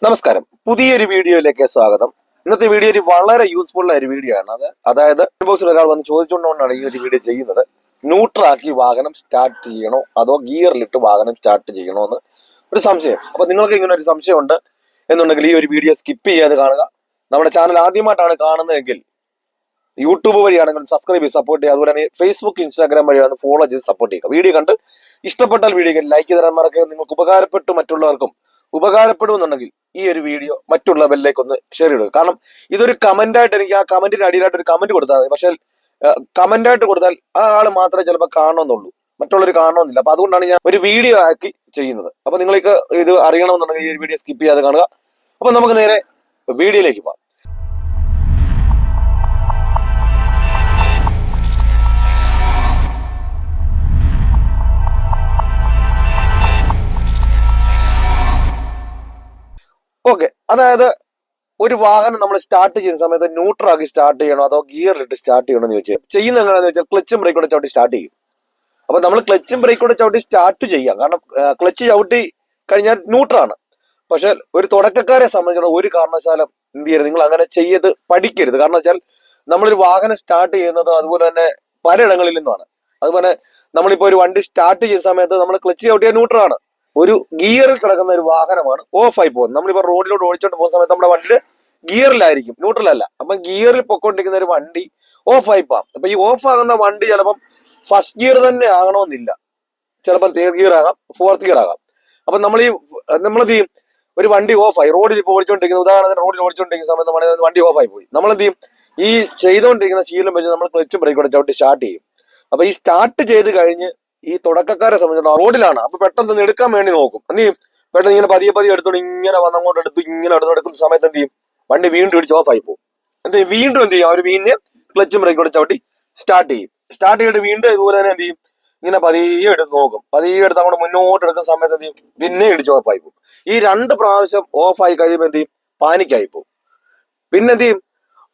നമസ്കാരം. പുതിയൊരു വീഡിയോയിലേക്ക് സ്വാഗതം. ഇന്നത്തെ വീഡിയോ ഒരു വളരെ യൂസ്ഫുൾ ആയ ഒരു വീഡിയോ ആണ്. അത് അതായത് ബോക്സിൽ ഒരാൾ വന്ന് ചോദിച്ചുകൊണ്ടാണ് ഈ ഒരു വീഡിയോ ചെയ്യുന്നത്. ന്യൂട്രാക്കി വാഹനം സ്റ്റാർട്ട് ചെയ്യണോ? അതോ ഗിയറിലിട്ട് വാഹനം സ്റ്റാർട്ട് ചെയ്യണോ എന്ന്? ഒരു സംശയം. അപ്പൊ നിങ്ങൾക്ക് ഇങ്ങനെ ഒരു സംശയമുണ്ട് എന്നുണ്ടെങ്കിൽ ഈ ഒരു വീഡിയോ സ്കിപ്പ് ചെയ്യാതെ കാണുക. നമ്മുടെ ചാനൽ ആദ്യമായിട്ടാണ് കാണുന്നതെങ്കിൽ യൂട്യൂബ് വഴിയാണെങ്കിൽ സബ്സ്ക്രൈബ് ചെയ്ത് സപ്പോർട്ട് ചെയ്യുക. അതുപോലെ തന്നെ ഫേസ്ബുക്ക് ഇൻസ്റ്റാഗ്രാം വഴിയാണ് ഫോളോ ചെയ്ത് സപ്പോർട്ട് ചെയ്യുക. വീഡിയോ കണ്ട് ഇഷ്ടപ്പെട്ടാൽ വീഡിയോ ലൈക്ക് തരാൻ മറക്കുക നിങ്ങൾക്ക് ഉപകാരപ്പെട്ടു മറ്റുള്ളവർക്കും ഉപകാരപ്പെടുമെന്നുണ്ടെങ്കിൽ ഈ ഒരു വീഡിയോ മറ്റുള്ളവരിലേക്ക് ഒന്ന് ഷെയർ ചെയ്തു കാരണം ഇതൊരു കമന്റ് ആയിട്ട് എനിക്ക് ആ കമന്റിന് അടിയിലായിട്ട് ഒരു കമന്റ് കൊടുത്താൽ മതി. പക്ഷേ കമന്റ് ആയിട്ട് കൊടുത്താൽ ആ ആൾ മാത്രമേ ചിലപ്പോൾ കാണണമെന്നുള്ളൂ മറ്റുള്ളവർ കാണണമെന്നില്ല അപ്പൊ അതുകൊണ്ടാണ് ഞാൻ ഒരു വീഡിയോ ആക്കി ചെയ്യുന്നത്. അപ്പൊ നിങ്ങൾക്ക് ഇത് അറിയണമെന്നുണ്ടെങ്കിൽ ഈ വീഡിയോ സ്കിപ്പ് ചെയ്യാതെ കാണുക. അപ്പൊ നമുക്ക് നേരെ വീഡിയോയിലേക്ക് പോകാം. ഓക്കെ അതായത് ഒരു വാഹനം നമ്മൾ സ്റ്റാർട്ട് ചെയ്യുന്ന സമയത്ത് ന്യൂട്രാക്കി സ്റ്റാർട്ട് ചെയ്യണോ അതോ ഗിയറിലിട്ട് സ്റ്റാർട്ട് ചെയ്യണോ എന്ന് ചോദിച്ചാൽ ചെയ്യുന്ന എങ്ങനെയാണെന്ന് വെച്ചാൽ ക്ലച്ചും ബ്രേക്കോടെ ചവിട്ടി സ്റ്റാർട്ട് ചെയ്യും. അപ്പൊ നമ്മൾ ക്ലച്ചും ബ്രേക്കോടെ ചവിട്ടി സ്റ്റാർട്ട് ചെയ്യാം. കാരണം ക്ലച്ച് ചവിട്ടി കഴിഞ്ഞാൽ ന്യൂട്രാണ് പക്ഷെ ഒരു തുടക്കക്കാരെ സംബന്ധിച്ചിടത്തോളം ഒരു കാരണവശാലും എന്ത് ചെയ്യരുത് നിങ്ങൾ അങ്ങനെ ചെയ്ത് പഠിക്കരുത്. കാരണം വെച്ചാൽ നമ്മളൊരു വാഹനം സ്റ്റാർട്ട് ചെയ്യുന്നത് അതുപോലെ തന്നെ പലയിടങ്ങളിൽ നിന്നുമാണ്. അതുപോലെ നമ്മളിപ്പോ ഒരു വണ്ടി സ്റ്റാർട്ട് ചെയ്യുന്ന സമയത്ത് നമ്മൾ ക്ലച്ച് ചവിട്ടിയ ന്യൂട്രാണ് ഒരു ഗിയറിൽ കിടക്കുന്ന ഒരു വാഹനമാണ് ഓഫായി പോകുന്നത്. നമ്മളിപ്പോൾ റോഡിലോട്ട് ഓടിച്ചോണ്ട് പോകുന്ന സമയത്ത് നമ്മുടെ വണ്ടിയുടെ ഗിയറിലായിരിക്കും ന്യൂട്രലല്ല അപ്പൊ ഗിയറിൽ പൊക്കോണ്ടിരിക്കുന്ന ഒരു വണ്ടി ഓഫായി പോകാം. അപ്പൊ ഈ ഓഫ് ആകുന്ന വണ്ടി ചിലപ്പം ഫസ്റ്റ് ഗിയർ തന്നെ ആകണമെന്നില്ല. ചിലപ്പം തേർഡ് ഗിയർ ആകാം ഫോർത്ത് ഗിയർ ആകാം. അപ്പൊ നമ്മൾ ഈ നമ്മളെന്ത് ചെയ്യും ഒരു വണ്ടി ഓഫായി റോഡിൽ ഇപ്പോൾ ഓടിച്ചോണ്ടിരിക്കുന്ന ഉദാഹരണത്തിന് റോഡിൽ ഓടിച്ചോണ്ടിരിക്കുന്ന സമയത്ത് നമ്മുടെ വണ്ടി ഓഫായി പോയി. നമ്മൾ എന്ത് ചെയ്യും? ഈ ചെയ്തുകൊണ്ടിരിക്കുന്ന ശീലം വെച്ച് നമ്മൾ ക്ലച്ചും ബ്രേക്ക് ചവിട്ടി സ്റ്റാർട്ട് ചെയ്യും. അപ്പൊ ഈ സ്റ്റാർട്ട് ചെയ്ത് കഴിഞ്ഞ് ഈ തുടക്കക്കാരെ സംബന്ധിച്ചിടത്തോളം റോഡിലാണ്. അപ്പൊ പെട്ടെന്ന് എടുക്കാൻ വേണ്ടി നോക്കും. എന്ത് പെട്ടെന്ന് ഇങ്ങനെ പതിയെ പതിയെ എടുത്തോണ്ട് ഇങ്ങനെ വന്ന് അങ്ങോട്ട് എടുത്ത് ഇങ്ങനെ എടുത്ത് എടുക്കുന്ന സമയത്ത് എന്ത് ചെയ്യും? വണ്ടി വീണ്ടും ഇടിച്ച് ഓഫ് ആയി പോകും എന്ത് ചെയ്യും? വീണ്ടും എന്ത് ചെയ്യും? അവർ വീഞ്ഞ് ക്ലച്ചും ബ്രേക്കോടെ ചവിട്ടി സ്റ്റാർട്ട് ചെയ്യും. സ്റ്റാർട്ട് ചെയ്തിട്ട് വീണ്ടും ഇതുപോലെ തന്നെ എന്ത് ചെയ്യും? ഇങ്ങനെ പതിയെ എടുത്ത് നോക്കും. പതിയെ എടുത്ത് അങ്ങോട്ട് മുന്നോട്ട് എടുക്കുന്ന സമയത്ത് എന്ത് ചെയ്യും? പിന്നെ ഇടിച്ച് ഓഫ് ആയി പോകും ഈ രണ്ട് പ്രാവശ്യം ഓഫ് ആയി കഴിയുമ്പോൾ എന്ത് ചെയ്യും? പാനിക്കായി പോകും പിന്നെ എന്ത് ചെയ്യും?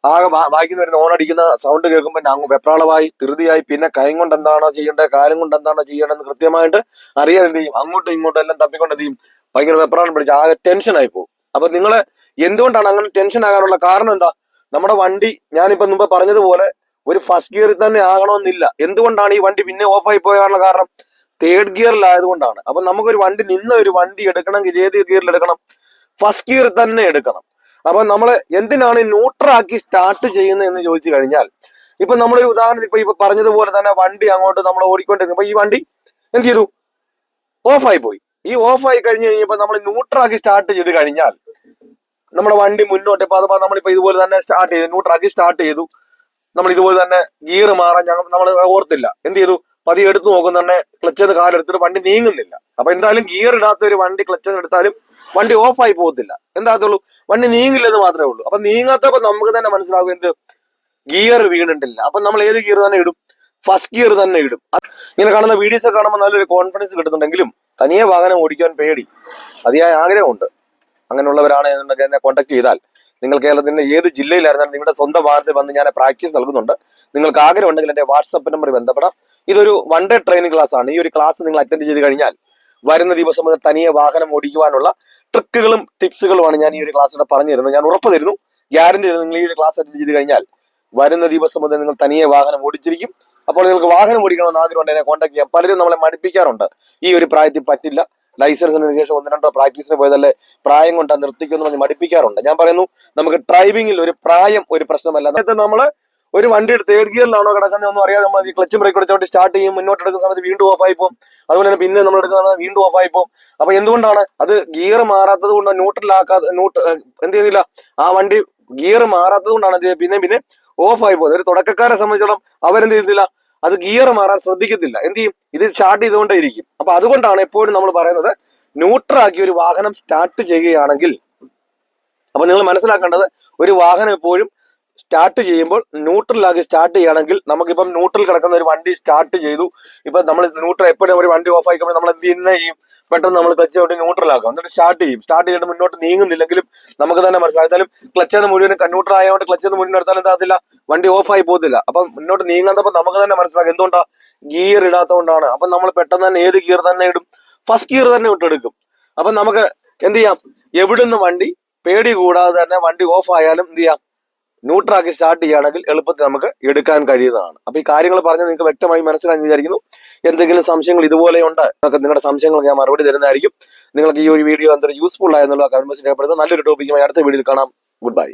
ആകെ വായിക്കുന്ന വരുന്ന ഓണടിക്കുന്ന സൗണ്ട് കേൾക്കുമ്പോൾ അങ്ങ് വെപ്രാളമായി ധൃതിയായി. പിന്നെ കൈ കൊണ്ട് എന്താണോ ചെയ്യേണ്ടത് കാലം കൊണ്ട് എന്താണോ ചെയ്യേണ്ടതെന്ന് കൃത്യമായിട്ട് അറിയാൻ എന്ത് ചെയ്യും? അങ്ങോട്ടും ഇങ്ങോട്ടും എല്ലാം തപ്പിക്കൊണ്ട് എന്ത് ചെയ്യും? ഭയങ്കര വെപ്രാളം പിടിച്ച് ആകെ ടെൻഷനായി പോകും. അപ്പൊ നിങ്ങൾ എന്തുകൊണ്ടാണ് അങ്ങനെ ടെൻഷൻ ആകാനുള്ള കാരണം എന്താ? നമ്മുടെ വണ്ടി ഞാനിപ്പോ മുമ്പ് പറഞ്ഞതുപോലെ ഒരു ഫസ്റ്റ് ഗിയറിൽ തന്നെ ആകണമെന്നില്ല. എന്തുകൊണ്ടാണ് ഈ വണ്ടി പിന്നെ ഓഫായി പോയാനുള്ള കാരണം? തേർഡ് ഗിയറിലായതുകൊണ്ടാണ് അപ്പൊ നമുക്കൊരു വണ്ടി നിന്ന് ഒരു വണ്ടി എടുക്കണമെങ്കിൽ ഏത് ഗിയറിൽ എടുക്കണം? ഫസ്റ്റ് ഗിയറിൽ തന്നെ എടുക്കണം. അപ്പൊ നമ്മൾ എന്തിനാണ് ന്യൂട്രാക്കി സ്റ്റാർട്ട് ചെയ്യുന്നത് എന്ന് ചോദിച്ചു കഴിഞ്ഞാൽ ഇപ്പൊ നമ്മളൊരു ഉദാഹരണം ഇപ്പൊ ഇപ്പൊ പറഞ്ഞതുപോലെ തന്നെ വണ്ടി അങ്ങോട്ട് നമ്മൾ ഓടിക്കൊണ്ടിരുന്നപ്പോ ഈ വണ്ടി എന്ത് ചെയ്തു? ഓഫായി പോയി. ഈ ഓഫായി കഴിഞ്ഞു കഴിഞ്ഞപ്പോ നമ്മൾ ന്യൂട്രാക്കി സ്റ്റാർട്ട് ചെയ്ത് കഴിഞ്ഞാൽ നമ്മുടെ വണ്ടി മുന്നോട്ട് ഇപ്പൊ അഥവാ നമ്മളിപ്പോ ഇതുപോലെ തന്നെ സ്റ്റാർട്ട് ചെയ്തു ന്യൂട്രാക്കി സ്റ്റാർട്ട് ചെയ്തു നമ്മൾ ഇതുപോലെ തന്നെ ഗിയർ മാറാൻ ഞങ്ങൾ നമ്മൾ ഓർത്തില്ല. എന്ത് ചെയ്തു? പതി എടുത്തു നോക്കുന്ന തന്നെ ക്ലച്ച് കാലെടുത്തിട്ട് വണ്ടി നീങ്ങുന്നില്ല. അപ്പൊ എന്തായാലും ഗിയർ ഇടാത്ത ഒരു വണ്ടി ക്ലച്ച് എടുത്താലും വണ്ടി ഓഫ് ആയി പോകത്തില്ല എന്താകത്തുള്ളൂ വണ്ടി നീങ്ങില്ലെന്ന് മാത്രമേ ഉള്ളൂ. അപ്പൊ നീങ്ങാത്തപ്പോ നമുക്ക് തന്നെ മനസ്സിലാകും എന്ത്? ഗിയർ വീണിട്ടില്ല. അപ്പൊ നമ്മൾ ഏത് ഗിയർ തന്നെ ഇടും? ഫസ്റ്റ് ഗിയർ തന്നെ ഇടും. ഇങ്ങനെ കാണുന്ന വീഡിയോസ് ഒക്കെ കാണുമ്പോൾ നല്ലൊരു കോൺഫിഡൻസ് കിട്ടുന്നുണ്ടെങ്കിലും തനിയെ വാഹനം ഓടിക്കാൻ പേടി. അതിയായ ആഗ്രഹമുണ്ട്. അങ്ങനെയുള്ളവരാണ് എന്നുണ്ടെങ്കിൽ എന്നെ കോൺടാക്ട് ചെയ്താൽ. നിങ്ങൾ കേരളത്തിന്റെ ഏത് ജില്ലയിലായിരുന്നാലും നിങ്ങളുടെ സ്വന്തം വാഹനത്തിൽ വന്ന് ഞാൻ പ്രാക്ടീസ് നൽകുന്നുണ്ട്. നിങ്ങൾക്ക് ആഗ്രഹം ഉണ്ടെങ്കിൽ എന്റെ വാട്സപ്പ് നമ്പർ ബന്ധപ്പെടാം. ഇതൊരു വൺ ഡേ ട്രെയിനിങ് ക്ലാസ് ആണ്. ഈ ഒരു ക്ലാസ് നിങ്ങൾ അറ്റൻഡ് ചെയ്ത് കഴിഞ്ഞാൽ വരുന്ന ദിവസം മുതൽ തനിയെ വാഹനം ഓടിക്കുവാനുള്ള ട്രിക്കുകളും ടിപ്സുകളുമാണ് ഞാൻ ഈ ഒരു ക്ലാസ്സിലൂടെ പറഞ്ഞു തരുന്നത് ഞാൻ ഉറപ്പ് തരുന്നു ഗ്യാരണ്ടി തരുന്നു. നിങ്ങൾ ഈ ഒരു ക്ലാസ് അറ്റൻഡ് ചെയ്ത് കഴിഞ്ഞാൽ വരുന്ന ദിവസം മുതൽ നിങ്ങൾ തനിയെ വാഹനം ഓടിച്ചിരിക്കും. അപ്പോൾ നിങ്ങൾക്ക് വാഹനം ഓടിക്കണമെന്ന് ആഗ്രഹമുണ്ട്. എന്നെ കോൺടാക്ട് ചെയ്യാം പലരും നമ്മളെ മടുപ്പിക്കാറുണ്ട്. ഈ ഒരു പ്രായത്തിൽ പറ്റില്ല. ലൈസൻസിന് ശേഷം ഒന്ന് രണ്ടോ പ്രാക്ടീസിന് പോയതല്ലേ പ്രായം കൊണ്ട് നിർത്തിക്കുമെന്ന് പറഞ്ഞ് മടുപ്പിക്കാറുണ്ട്. ഞാൻ പറയുന്നു നമുക്ക് ഡ്രൈവിംഗിൽ ഒരു പ്രായം ഒരു പ്രശ്നമല്ല. നേരത്തെ നമ്മൾ ഒരു വണ്ടിയുടെ തേർഡ് ഗിയറിലാണോ കിടക്കുന്നത് ഒന്നും അറിയാതെ നമ്മൾ ഈ ക്ലച്ച് ബ്രേക്ക് അടിച്ചോട്ട് സ്റ്റാർട്ട് ചെയ്യും മുന്നോട്ട് എടുക്കുന്ന സമയത്ത് വീണ്ടും ഓഫ് ആയി പോകും അതുപോലെ തന്നെ പിന്നെ നമ്മൾ എടുക്കുന്ന സമയത്ത് വീണ്ടും ഓഫ് ആയി പോകും അപ്പൊ എന്തുകൊണ്ടാണ് അത് ഗിയർ മാറാത്തത് കൊണ്ട് ന്യൂട്രലാക്കാതെ ന്യൂട്ട് എന്ത് ചെയ്യുന്നില്ല? ആ വണ്ടി ഗിയർ മാറാത്തത് കൊണ്ടാണ് പിന്നെ പിന്നെ ഓഫ് ആയി പോകുന്നത് ഒരു തുടക്കക്കാരെ സംബന്ധിച്ചോളം അവരെന്ത് ചെയ്യുന്നില്ല? അത് ഗിയർ മാറാൻ ശ്രദ്ധിക്കത്തില്ല. എന്ത് ചെയ്യും? ഇത് സ്റ്റാർട്ട് ചെയ്തുകൊണ്ടേ ഇരിക്കും അപ്പൊ അതുകൊണ്ടാണ് എപ്പോഴും നമ്മൾ പറയുന്നത് ന്യൂട്രാക്കി ഒരു വാഹനം സ്റ്റാർട്ട് ചെയ്യുകയാണെങ്കിൽ അപ്പൊ നിങ്ങൾ മനസ്സിലാക്കേണ്ടത് ഒരു വാഹനം എപ്പോഴും സ്റ്റാർട്ട് ചെയ്യുമ്പോൾ ന്യൂട്രലാക്കി സ്റ്റാർട്ട് ചെയ്യുകയാണെങ്കിൽ നമുക്കിപ്പം ന്യൂട്രൽ കിടക്കുന്ന ഒരു വണ്ടി സ്റ്റാർട്ട് ചെയ്തു. ഇപ്പം നമ്മൾ ന്യൂട്രൽ എപ്പോഴും ഒരു വണ്ടി ഓഫ് ആയിക്കുമ്പോൾ നമ്മൾ എന്ത് ചെയ്യുന്ന ചെയ്യും? പെട്ടെന്ന് നമ്മൾ ക്ലച്ച് ഔട്ട് ന്യൂട്രൽ ആക്കും. എന്നിട്ട് സ്റ്റാർട്ട് ചെയ്യും. സ്റ്റാർട്ട് ചെയ്തിട്ട് മുന്നോട്ട് നീങ്ങുന്നില്ലെങ്കിലും നമുക്ക് തന്നെ മനസ്സിലായാലും ക്ലച്ച് ക്ലച്ച് മുഴുവൻ ന്യൂട്രൽ ആയതുകൊണ്ട് ക്ലച്ച് മുഴുവൻ എടുത്താലും എന്താകത്തില്ല വണ്ടി ഓഫ് ആയി പോകത്തില്ല. അപ്പം മുന്നോട്ട് നീങ്ങാത്തപ്പോൾ നമുക്ക് തന്നെ മനസ്സിലാക്കും എന്തുകൊണ്ടാണ് ഗിയർ ഇടാത്തതുകൊണ്ടാണ്. അപ്പം നമ്മൾ പെട്ടെന്ന് തന്നെ ഏത് ഗിയർ തന്നെ ഇടും? ഫസ്റ്റ് ഗിയർ തന്നെ ഇട്ടെടുക്കും അപ്പം നമുക്ക് എന്ത് ചെയ്യാം? എവിടുന്ന് വണ്ടി പേടി കൂടാതെ തന്നെ വണ്ടി ഓഫ് ആയാലും എന്ത് ചെയ്യാം? ന്യൂട്രാക്കി സ്റ്റാർട്ട് ചെയ്യുകയാണെങ്കിൽ എളുപ്പത്തിൽ നമുക്ക് എടുക്കാൻ കഴിയുന്നതാണ്. അപ്പൊ ഈ കാര്യങ്ങൾ പറഞ്ഞ് നിങ്ങൾക്ക് വ്യക്തമായി മനസ്സിലാക്കി വിചാരിക്കുന്നു. എന്തെങ്കിലും സംശയങ്ങൾ ഇതുപോലെയുണ്ട് എന്നൊക്കെ നിങ്ങളുടെ സംശയങ്ങൾ ഞാൻ മറുപടി തരുന്നതായിരിക്കും. നിങ്ങൾക്ക് ഈ ഒരു വീഡിയോ എന്തൊരു യൂസ്ഫുൾ ആയെന്നുള്ള കമന്റ് ബോക്സിൽ രേഖപ്പെടുത്തുക നല്ലൊരു ടോപ്പിക്കുമായി അടുത്ത വീഡിയോയിൽ കാണാം. Good bye